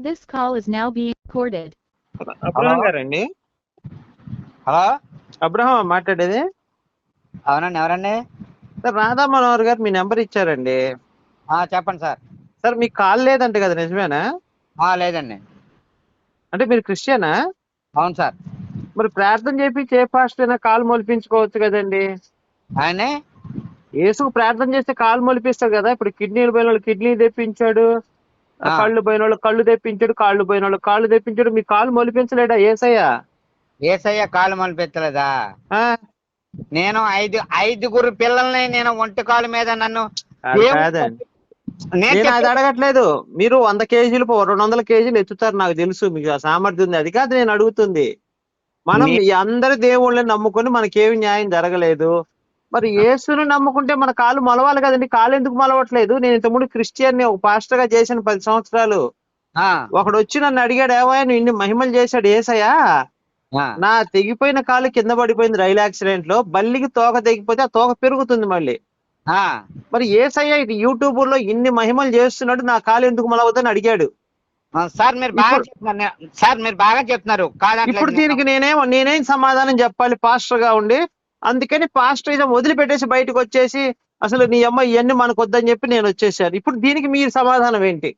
This call is now being recorded. Abraham. గారండి. Hello Abraham మాట్లాడేది? అవునండి ఎవరండి? సార్ రాధా మనోహర్ గారు మీ నెంబర్ ఇచ్చారండి. ఆ, చెప్పండి సార్. సార్ మీకు కాల్ లేదంట కదా నిజమేనా? ఆ, లేదండి. అంటే మీరు క్రిస్టియనా? అవును సార్. మరి ప్రార్థన చేపించి ఏ ఫాస్ట్ అయినా కాలు మొలిపించుకోవచ్చు కదండి. ఆయనే? యేసుకు ప్రార్థన చేస్తే కాలు మొలిపిస్తారు కదా ఇప్పుడు కిడ్నీలు పోయిన వాళ్ళు కిడ్నీ తెప్పించాడు. కళ్ళు పోయిన వాళ్ళు కళ్ళు తెప్పించాడు కాళ్ళు పోయిన వాళ్ళు కాళ్ళు తెప్పించాడు మీ కాలు మొలిపించలేడా ఏసయ్య? ఏసయ్య కాలు మొలిపెత్తలేదా ఆ? నేను ఐదు ఐదుగురు పిల్లల్ని నేను ఒంటి కాలు మీద నన్ను నేను అది అడగట్లేదు. మీరు వంద కేజీలు రెండు వందల కేజీలు ఎత్తుతారు నాకు తెలుసు మీకు ఆ సామర్థ్యం ఉంది. అది కాదు నేను అడుగుతుంది. మనం అందరి దేవుళ్ళని నమ్ముకొని మనకేమి న్యాయం జరగలేదు. మరి యేసుని నమ్ముకుంటే మన కాలు మొలవాలి కదండి. కాలు ఎందుకు మొలవట్లేదు? నేను ఇంతకుముందు క్రిస్టియన్ ఒక పాస్టర్గా చేసిన పది సంవత్సరాలు. ఆ, ఒకడు వచ్చి నన్ను అడిగాడు ఏవయ్య నువ్వు ఇన్ని మహిమలు చేశాడు ఏసయ్యా. నా తెగిపోయిన కాలు కింద పడిపోయింది రైలు యాక్సిడెంట్లో బల్లికి తోక తెగిపోతే ఆ తోక పెరుగుతుంది మళ్ళీ. ఆ. మరి ఏసయ్య ఇది యూట్యూబ్లో ఇన్ని మహిమలు చేస్తున్నాడు నా కాలు ఎందుకు మొలవద్దని అడిగాడు. సార్ మీరు బాగా చెప్తున్నారు సార్ మీరు బాగా చెప్తున్నారు. ఇప్పుడు. దీనికి నేనేం నేనేం సమాధానం చెప్పాలి? పాస్టర్గా ఉండి అందుకని పాస్టర్ ఇజం వదిలిపెట్టేసి బయటకు వచ్చేసి అసలు నీ అమ్మ ఇవన్నీ మనకు వద్దని చెప్పి నేను వచ్చేసాను ఇప్పుడు దీనికి మీరు సమాధానం ఏంటి?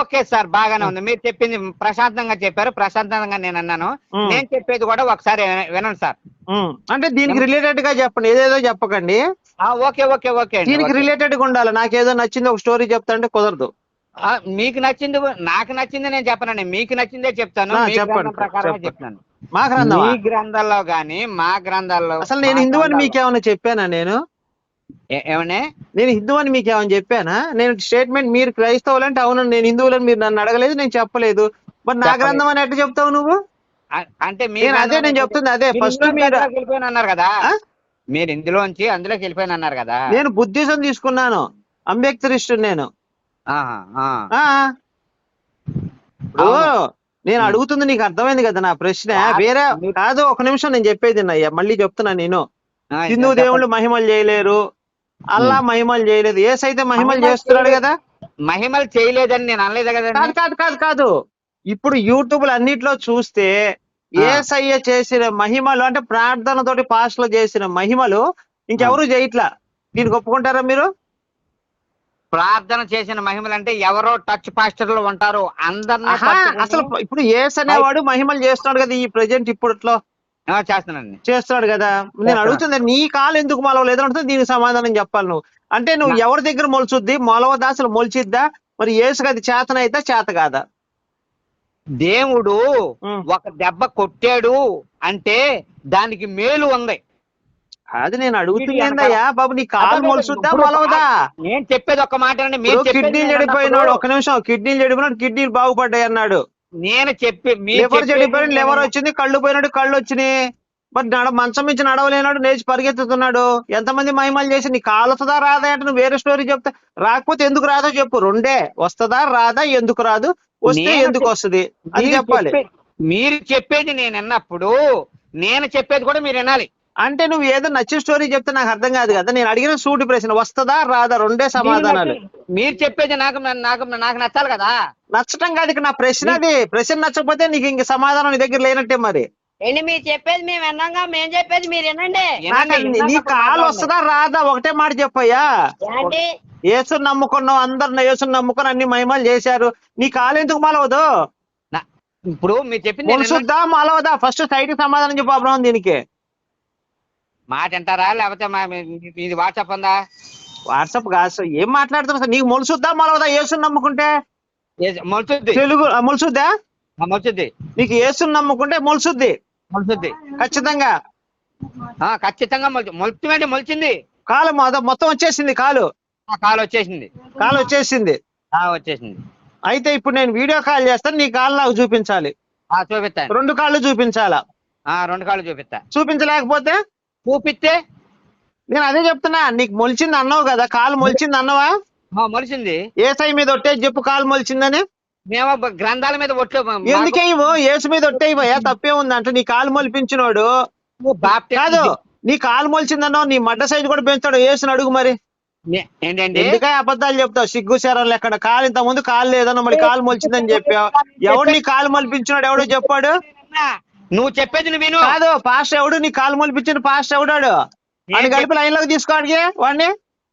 ఓకే సార్ బాగానే ఉంది. మీరు చెప్పింది ప్రశాంతంగా చెప్పారు. ప్రశాంతంగా నేను అన్నాను. నేను చెప్పేది కూడా ఒకసారి విన- వినండి సార్. అంటే దీనికి రిలేటెడ్గా చెప్పండి. ఏదేదో చెప్పకండి. ఆ, ఓకే ఓకే ఓకే దీనికి. రిలేటెడ్గా ఉండాలి. నాకేదో నచ్చింది ఒక స్టోరీ చెప్తా అంటే కుదరదు. మీకు నచ్చింది నాకు నచ్చింది నేను చెప్పనండి. మీకు నచ్చిందే చెప్తాను. చెప్పండి. చెప్తాను. మా గ్రంథమా? మీ గ్రంథాల్లో గాని మా గ్రంథాల్లో అసలు నేను హిందూ అని మీకేమైనా చెప్పానా నేను? ఏమని? నేను హిందూ అని మీకు ఏమైనా చెప్పానా? నేను స్టేట్మెంట్ మీరు క్రైస్తవులంటే అవును నేను హిందువులని మీరు నన్ను అడగలేదు నేను చెప్పలేదు. మరి నా. గ్రంథం అని ఎట్లా చెప్తావు నువ్వు? అంటే మీ నేను అదే నేను చెప్తుంది అదే మీరు ఫస్ట్ మీరు అన్నారు కదా? మీరు ఇందులోంచి అందులోకి వెళ్ళిపోయాను అన్నారు కదా? నేను బుద్ధిజం తీసుకున్నాను అంబేద్కరిస్ట్ నేను ఆహా, ఆ. ఆ ఇప్పుడు అవును. నేను అడుగుతుంది నీకు అర్థమైంది కదా నా ప్రశ్న? కాదు, వేరే కాదు ఒక నిమిషం నేను చెప్పేది అయ్యా. మళ్ళీ చెప్తున్నా నేను. హిందూ. దేవుళ్ళు మహిమలు చేయలేరు. అల్లా మహిమలు చేయలేదు. ఏసైతే మహిమలు మహిమలు చేస్తున్నాడు. కదా? మహిమలు చేయలేదని నేను అనలేదు కాదు కదండి కాదు కాదు కాదు ఇప్పుడు యూట్యూబ్ అన్నిట్లో చూస్తే. ఏసయ్య చేసిన మహిమలు అంటే ప్రార్థనతోటి పాస్టర్లు చేసిన మహిమలు ఇంకెవరు చేయట్లా? దీనికి ఒప్పుకుంటారా మీరు? ప్రార్థన చేసిన మహిమలు అంటే ఎవరో టచ్ పాస్టర్లు ఉంటారు. అందరినీ అసలు ఇప్పుడు ఏస్ అనేవాడు మహిమలు చేస్తున్నాడు కదా ఈ ప్రజెంట్ ఇప్పట్లో ఆ, చేస్తున్నానండి చేస్తున్నాడు కదా? నేను చేస్తున్నాడు. అడుగుతుంది నీ కాలు ఎందుకు మొలవలేదు అంటే దీనికి సమాధానం చెప్పాలి నువ్వు. అంటే నువ్వు ఎవరి దగ్గర మొలుచుద్ది? మొలవదా అసలు మొలిచిద్దా? మరి ఏసుకు అది చేతనైతే చేత కాదా? దేవుడు. ఒక దెబ్బ కొట్టాడు అంటే దానికి మేలు ఉంది. అది నేను ఏందయ్యా? బాబు నీ కాలు ఇప్పుడు మొలవదా? నేను చెప్పేది ఒక మాట అండి మీరు కిడ్నీలు చెడిపోయినాడు ఒక నిమిషం కిడ్నీలు చెడిపోయినాడు కిడ్నీలు బాగుపడ్డాయి అన్నాడు. నేను చెప్పి లివర్ చెప్పేది చెడిపోయినాడు లివర్ వచ్చింది కళ్ళు పోయినాడు కళ్ళు వచ్చినాయి. మరి నడ మంచం నుంచి నడవలేనాడు లేచి పరిగెత్తుతున్నాడు. ఎంతమంది మహిమలు చేసి నీ కాలుతుందా రాదా అంటే నువ్వు వేరే స్టోరీ చెప్తా రాకపోతే ఎందుకు రాదో చెప్పు. రెండే. వస్తుందా రాదా ఎందుకు రాదు? వస్తే ఎందుకు వస్తుంది? అది చెప్పాలి. చెప్పే- మీరు చెప్పేది నేను విన్నప్పుడు నేను చెప్పేది కూడా మీరు వినాలి. అంటే నువ్వు ఏదో నచ్చిన స్టోరీ చెప్తే నాకు అర్థం కాదు కదా. నేను అడిగిన సూటి ప్రశ్న వస్తుందా రాదా? రెండే సమాధానాలు. మీరు చెప్పేది నాకు నాకు నాకు నచ్చాలి కదా? నచ్చటం కాదు ఇక నా ప్రశ్న అది. ప్రశ్న నచ్చకపోతే నీకు ఇంక సమాధానం నీ దగ్గర లేనట్టే మరి. ఏంటి మీరు చెప్పేది మేము విన్నాగా? మేము చెప్పేది మీరు వినండి. నీ- కాలు. వస్తుందా రాదా? ఒకటే మాట చెప్పయ్యా. యేసుని నమ్ముకున్నావు అందరిని యేసుని నమ్ముకుని అన్ని మహిమలు చేశారు. నీ కాలు ఎందుకు మలవదు? ఇప్పుడు మీరు చెప్పింది మలవదా? ఫస్ట్ సైట్ సమాధానం చెప్పు అబ్రహం దీనికి. మాట అంటారా లేకపోతే మా- ఇది వాట్సాప్ ఉందా? వాట్సాప్ కాదు ఏం మాట్లాడుతున్నావు అసలు? నీకు మునుసుద్దా మలవదా యేసుని నమ్ముకుంటే? మొలుచుద్ది తెలుగు ములుసుద్దా? ఆ, మొలుచుద్ది నీకు యేసుని నమ్ముకుంటే మొలుసుద్ది. మొలుచుద్ది ఖచ్చితంగా. ఆ, ఖచ్చితంగా మొలిచి మొలుచుమంటే మొలిచింది. కాలు మొత్తం వచ్చేసింది కాలు. కాలు వచ్చేసింది. కాలు వచ్చేసింది. ఆ, వచ్చేసింది. అయితే ఇప్పుడు నేను వీడియో కాల్ చేస్తాను. నీ కాలు నాకు చూపించాలి. ఆ చూపిస్తాను. రెండు కాళ్ళు చూపించాలా? ఆ రెండు కాళ్ళు చూపిస్తా. చూపించలేకపోతే? చూపిస్తే నేను అదే చెప్తున్నా నీకు మొలిచింది అన్నావు కదా కాలు మొలిచింది అన్నవా? మొలిచింది. ఏ సై మీద ఒట్టేసి చెప్పు కాలు మొలిచిందని. మేము గ్రంథాల మీద ఒట్లు మా- ఎందుకే ఇవ్వు? ఏసు మీద ఒట్టేయివయ్యా తప్పే ఉంది అంటే నీ కాలు మొలిపించినోడు. కాదు నీ కాలు మొలిచిందన్నావు నీ మడ్డ సైజు కూడా పెంచాడు ఏసుని అడుగు మరి. ఏంటండి? ఎందుకే అబద్ధాలు చెప్తావు? సిగ్గు శరం లెక్కడ కాలు ఇంత ముందు కాలు లేదన్న మళ్ళీ కాలు మొలిచిందని చెప్పావు. ఎవడు నీ కాలు మొలిపించినాడు ఎవడో చెప్పాడు? నువ్వు చెప్పేది విను. కాదు పాస్ట్ ఎవడు? నీ కాలు మొలిపించిన పాస్ట్ ఎవడాడు? అని కలిపి లైన్లోకి తీసుకోడికి వాడిని.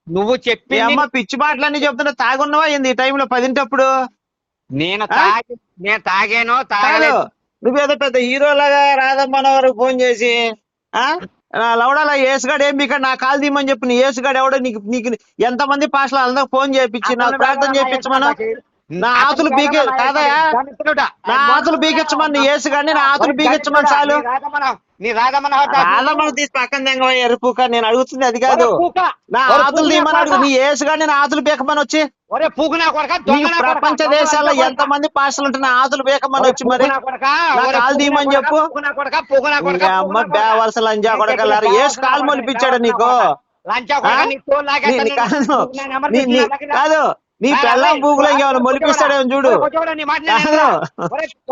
నువ్వు మీ చెప్పింది అమ్మ పిచ్చి మాటలన్నీ చెప్తున్నా తాగున్నావా ఏంది ఈ టైంలో పదింటప్పుడు? నేను? తాగి నేను తాగాను తాగలేదు నువ్వేదో పెద్ద హీరోలాగా రాధమ్మన వరకు ఫోన్ చేసి ఆ? లవడాల ఏసుగాడు ఏం ఇక్కడ నా కాలు తీయమని చెప్పి నీ ఏసుగాడు ఎవడో నీకు నీకు ఎంత మంది పాస్టర్లు అందరికి ఫోన్ చేయించి నాకు ప్రార్థన చేయించమను నా ఆతులు పీకే కాదయా నా ఆతులు పీకించమని నీ ఏసుగాడిని నా ఆతులు పీకించమని చాలు. నీ రాధమన తీసి పక్కన తెంగ ఎరుపుక. నేను అడుగుతుంది అది కాదు. నా ఆతులు తీయమని అడుగు. నీ ఏసుగాడిని నా ఆతులు పీకమని వచ్చి. ఒరే కొడక దొంగ ప్రపంచ దొంగ దేశాల్లో. ఎంత మంది పాస్టర్లు ఉంటే నా ఆతులు పీకమని ఒరే వచ్చి మరి? కాలు తీయమని చెప్పు. అమ్మ. బేవర్స లంజా కొడకల్లారు ఏసు కాలు మొలిపించాడు నీకు. కాదు. నా పెళ్ళం రా, ఇంకేమైనా మొలిపిస్తాడేమో చూడు.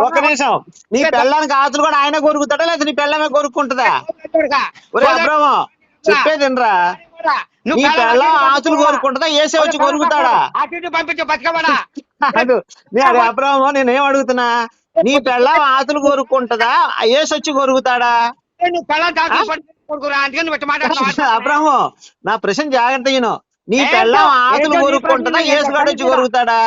ఒక నిమిషం. నీ పెళ్ళానికి ఆతులు కూడా ఆయన కొరుకుతాడా లేదా నీ పెళ్ళమే కొరుక్కుంటుందా? కొడక, ఒరే అబ్రహ్మ. నువ్వు నీ పెళ్ళం ఆతులు. కోరుకుంటుందా ఏసే వచ్చి కొరుకుతాడా? కాదు నీ అరే అబ్రహ్మ నేనేం అడుగుతున్నా? నీ పెళ్ళం ఆతులు కోరుకుంటుందా ఏసు వచ్చి కొరుకుతాడా. అబ్రహ్మ నా ప్రశ్న జాగ్రత్త ఈను నీ పెళ్ళం నీ కొరుక్కుంటుందా? ఏసుగాడు వచ్చి కొరుకుతాడా?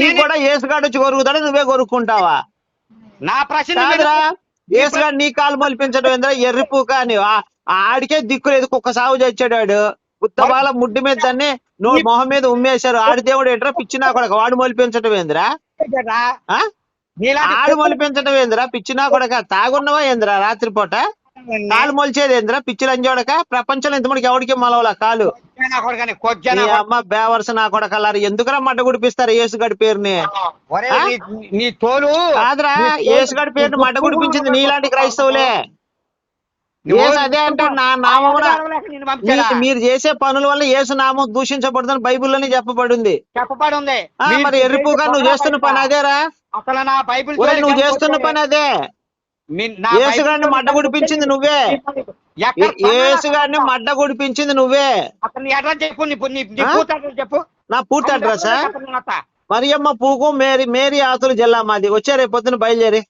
నీ కూడా ఏసుగాడు వచ్చి కొరుకుతాడా? నువ్వే కొరుక్కుంటావా? నా ప్రశ్న ఏసుగాడు నీ కాలు మొలిపించడం ఏంద్రా? ఎర్రిపు కానీ ఆడికే దిక్కు లేదు. కుక్క సాగు చచ్చాడు వాడు. ముడ్డి మీద దాన్ని నోడు మొహం మీద ఉమ్మేశారు. ఆడి దేవుడు ఏంట్రా? పిచ్చినా కొడక వాడు మొలిపించడం ఏందిరా? ఆడు మొలిపించడం ఏందిరా? పిచ్చినా కొడక తాగున్నవా ఏందిరా? రాత్రిపూట? కాలు మొలిచేది ఏందిరా? పిచ్చి లంజోడక ప్రపంచంలో ఇంతమందికి ఎవడికి మొలవల కాలు? కొడుకు. అమ్మ బేవర్స నా కొడకల్లారు ఎందుకురా మడ్డ గుడిపిస్తారు ఏసుగాడి పేరుని? నీ- తోలు కాదురా ఏసుగాడి పేరుని మడ్డ గుడిపించింది నీలాంటి క్రైస్తవులే. ఏసు అదే అంటాడు నా నామమున నిన్ను పంపించాడా? మీ- మీరు చేసే పనుల వల్ల యేసు నామం దూషించబడుతుందని బైబిల్లోనే చెప్పబడింది. చెప్పబడి ఉంది ఆ, మీరు ఎరుపుగా నువ్వు చేస్తున్న పని అదేరా? అసలు నా బైబిల్ నువ్వు చేస్తున్న పని అదే. మీ- నా యేసుగాడిని బైబిల్ మడ్డ గుడిపించింది నువ్వే. ఎక్కడ ఏ- యేసుగాడిని మడ్డ గుడిపించింది నువ్వే. అడ్రస్ చెప్పు చెప్పు. నా పూర్తి అడ్రస్? మరియమ్మ పూకు మేరీ మేరీ ఆతుల జిల్లా మాది. వచ్చే రేపు పొద్దున బయలుదేరి.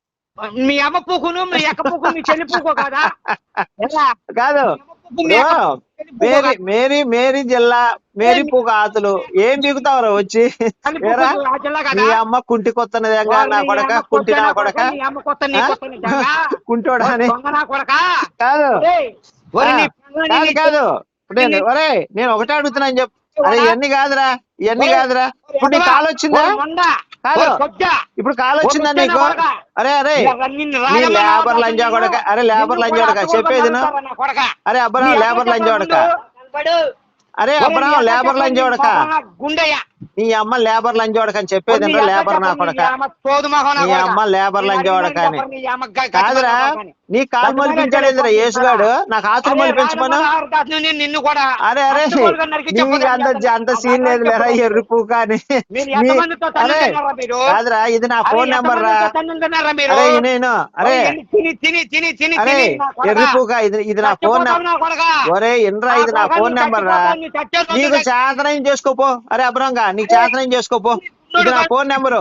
మీ అమ్మ పూకును మీ అక్క పూకు మీ చెల్లి పూకో కదా? కాదు. మీ మీ మేరీ? మేరీ మేరీ జిల్లా మేరీ పూక ఆతులు ఏం బీగుతావురా వచ్చి? నీ అమ్మ కుంటి కొత్తనదేగా నా కొడక కుంటి నా కొత్త, కొడక కొత్త? కొత్త. కుంటోడా అని. కాదు కాదు కాదు ఒరే నేను ఒకటే అడుగుతున్నాను చెప్పు అరే ఇవన్నీ కాదురా ఇవన్నీ కాదురా ఇప్పుడు కాలు వచ్చిందా కాదు. ఇప్పుడు కాలు వచ్చిందా నీకు. అరే అరే లేబర్ లంజా కొడక. అరే లేబర్ లంజా కూడా కొడక చెప్పేది? అరే అబ్బరా నీ లేబర్ లంజా కొడక. అరే ఒరే, అబ్బరా నీ అక్క లేబర్ లంజా కొడక గుండెయ్య. నీ అమ్మ లేబర్ లంజా కొడక అని చెప్పేది లేబర్ నా కొడక. నీ అమ్మ లేబర్ నీ లంజా అడిగిన కొడక అని. కాదురా. నీ కాలు మొలిపించలేదురా యేసుగాడు? నాకు ఆతులు మొలిపించమను? నిన్ను కూడా. అరే అరే నీకు అంత అంత సీన్ లేదు లేరా ఎర్రిపు కానీ. మీరు నీ- ఎంతమందితో అరే కాదురా ఇది నా ఫోన్ నెంబర్ రా అరే నేను అరే. ఎన్ని తిని తిని తిని తిని అరే కొడకా. ఎర్రిపుగా ఇది ఇది నా ఫోన్ నెంబర్. ఒరే ఇంద్రా ఇది నా ఫోన్ నెంబర్ రా నీకు. చేతనం చేసుకోపో అరే అబ్రంగా నీకు చేతనం చేసుకోపో ఇది నా ఫోన్ నెంబరు.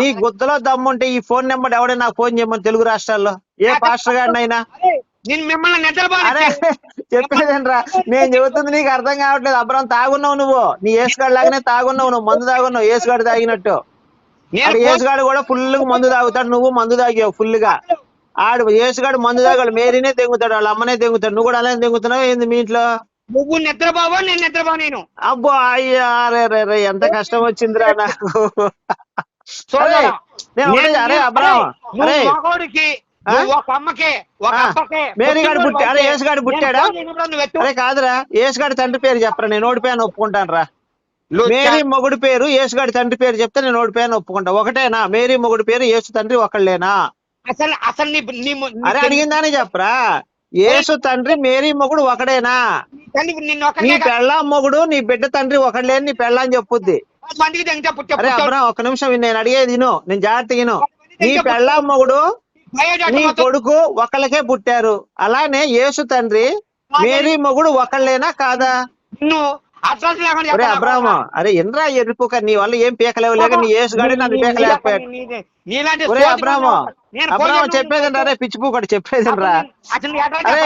నీ గుద్దలో దమ్ముంటే ఈ ఫోన్ నెంబర్ ఎవడైనా నాకు ఫోన్ చేయమని తెలుగు రాష్ట్రాల్లో? ఏ పాస్టర్ గారినైనా అరే, నేను చెబుతుంది నీకు అర్థం కావట్లేదు. అబ్రం తాగున్నావు నువ్వు. నీ ఏసుగాడు లాగానే తాగున్నావు నువ్వు. మందు తాగున్నావు. ఏసుగాడు తాగినట్టు. ఏసుగాడు కూడా ఫుల్ మందు తాగుతాడు. నువ్వు మందు తాగావు ఫుల్గా ఆడు ఏసుగాడు మందు తాగాడు. మేరీనే తెంగుతాడు. వాళ్ళ అమ్మనే తెంగుతాడు. నువ్వు కూడా అలానే తెంగుతున్నావు? ఏంది మీ ఇంట్లో? నువ్వు నిద్రపోవో నేను నిద్రపో నేను. అబ్బో అయ్యా రే రే రే ఎంత కష్టం వచ్చిందిరా నాకు. అరే, అబ్రాహం అరే ఒక అమ్మకి ఒక. అబ్బకి మేరీగాడు అరే, పుట్టాడా? అరే కాదురా ఏసుగాడి తండ్రి పేరు చెప్పరా నేను ఓడిపోయాను ఒప్పుకుంటాను రా. మేరీ మొగుడు పేరు యేసుగాడి తండ్రి పేరు చెప్తే నేను ఓడిపోయాను ఒప్పుకుంటా. ఒకటేనా? మేరీ మొగుడు పేరు యేసు తండ్రి ఒకళ్ళేనా? అసలు అసలు అరే అడిగిందానే చెప్పరా. యేసు తండ్రి మేరీ మొగుడు ఒకడేనా? నిన్ను నీ ఒకటే పెళ్ళాం మొగుడు నీ బిడ్డ తండ్రి ఒకళ్ళే నీ పెళ్ళాం చెప్పుద్ది. మందికి అరే అబ్రా ఒక నిమిషం నేను అడిగేది విను నేను జాగ్రత్త విను. నీ పెళ్ళాం మొగుడు నీ కొడుకు ఒకళ్ళకే పుట్టారు. అలానే యేసు తండ్రి మేరీ మొగుడు ఒకళ్ళేనా కాదా? చెప్తావా? అబ్రాహ్మ అరే ఎన్రా ఎర్రిపోక నీ వల్ల ఏం పీకలేవు లేక నీ ఏసుగాడి నన్ను నీ- నీ- పీకలేకపోయాడు ఒరే అబ్రాహ్మ అబ్రాహ్మ పోయి చెప్పేది రా పిచ్చి పూకటి చెప్పేది రా. అసలు నీ అడ్రస్ అరే.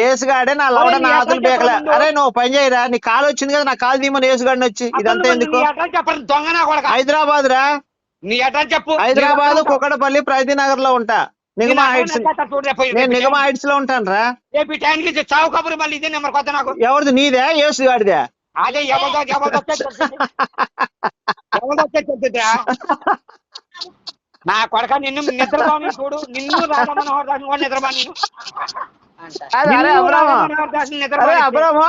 ఏసుగాడే నా లవడ నా ఆతులు పీకలే. అరే నువ్వు పని చేయరా? నీ కాలు వచ్చింది కదా నా కాలు తీయమని ఏసుగాడిని వచ్చి. ఇదంతా ఎందుకు? హైదరాబాద్ రా నీ అడ్రస్ చెప్పు. హైదరాబాద్ కుక్కడపల్లి ప్రగతి నగర్లో ఉంటా. నిగమా హైట్స్. నేను నిగమా హైట్స్లో ఉంటాను రా రేపు టైంకి చావు కబురు మళ్ళీ ఇదే నెంబర్ కొత్త నాకు. ఎవరిది? నీదే? ఏసుగాడిదే అదే ఎవరిదో ఎవరిదో. ఎవరిదో చెప్తుందిరా. నా కొడక నిన్ను నిద్రపోని చూడు. నిన్ను రాధమనోహర్ దాస్ నిద్రపోని. అబ్రాహ్మ.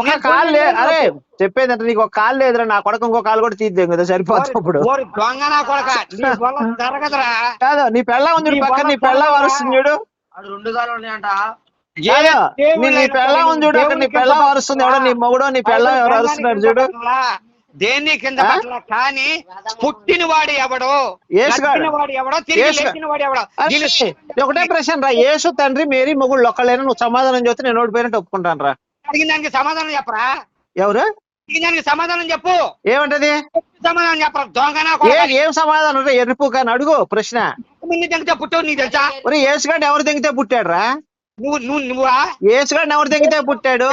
ఒక కాలు లే అరే చెప్పేది అంటే నీకు ఒక కాలు లేదురా నా కొడుకు ఇంకో కాలు కూడా తీద్దాం కదా సరిపోతుంది ఇప్పుడు దొంగ నా కొడక జరగదురా. కాదు నీ పెళ్ళ ఉంది పక్కన నీ పెళ్ళ వరుస్తుంది చూడు. రెండు సార్లు ఉన్నాయంట. నీ పెళ్ళ ఉంది చూడు అక్కడ నీ పెళ్ళ వరుస్తుంది ఎవడో నీ మొగుడో నీ పెళ్ళ ఎవరు చూడు. దేన్ని కింద కానీ పుట్టిన వాడు ఎవడో? వాడు తిరిగి వాడు ఒకటే ప్రశ్న రా యేసు తండ్రి మేరీ మొగుళ్ళు ఒక్కళ్ళైనా నువ్వు సమాధానం చెప్తే నేను ఓడిపోయినట్టు ఒప్పుకుంటాను రా అడిగిన దానికి సమాధానం చెప్పరా? ఎవరు? అడిగిన దానికి సమాధానం చెప్పు. ఏమంటది? సమాధానం చెప్పరా? దొంగనా ఏ ఏం సమాధానం? రా ఎర్రిపు కానీ అడుగు ప్రశ్న. తెగితే పుట్టావు నీకు తెలుసా? ఒరే యేసుగాడిని ఎవరు తెగితే పుట్టాడు రా నువ్వు నువ్వు నువ్వా? యేసుగాడిని ఎవరు తెగితే పుట్టాడు?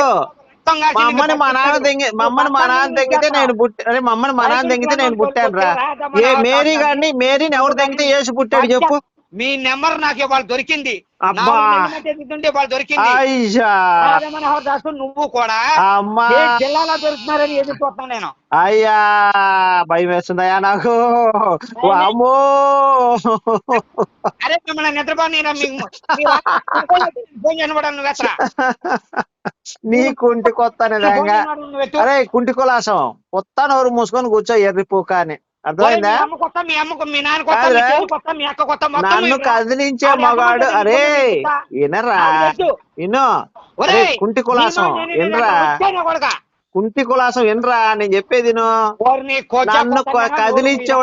దొంగ మా అమ్మని మా నాన్న తెంగి మా అమ్మని మా నాన్న తెంగితే నేను పుట్టి అరే మా అమ్మని మా నాన్న తెంగితే నేను పుట్టాను రా ఏ మేరీ గారిని మేరీని ఎవరు తెంగితే యేసు పుట్టాడు చెప్పు. మీ నెంబర్ నాకు ఇవాళ దొరికింది. ఇవాళ దొరికింది. నువ్వు కూడా జిల్లాలో దొరుకుతున్నారని ఎదుర్కొస్తున్నాను నేను. అయ్యా. భయం వేస్తుందయ్యా నాకు. అమ్మో అరే మిమ్మల్ని ఎత్తరా నీ కుంటి కొత్త నిజంగా. అరే కుంటి కులాసం. కొత్త నోరు మూసుకొని కూర్చో ఎర్రిపోక అని. అర్థమైందా? మీ అమ్మ కొత్త మీ నాన్న కొత్త మీ అక్క కొత్త నన్ను కదిలించే మగాడు. అరే. వినరా. విను. కుంటి కులాసం. వినరా. కుంటి కులాసం వినరా? నేను చెప్పేది నన్ను కదిలించే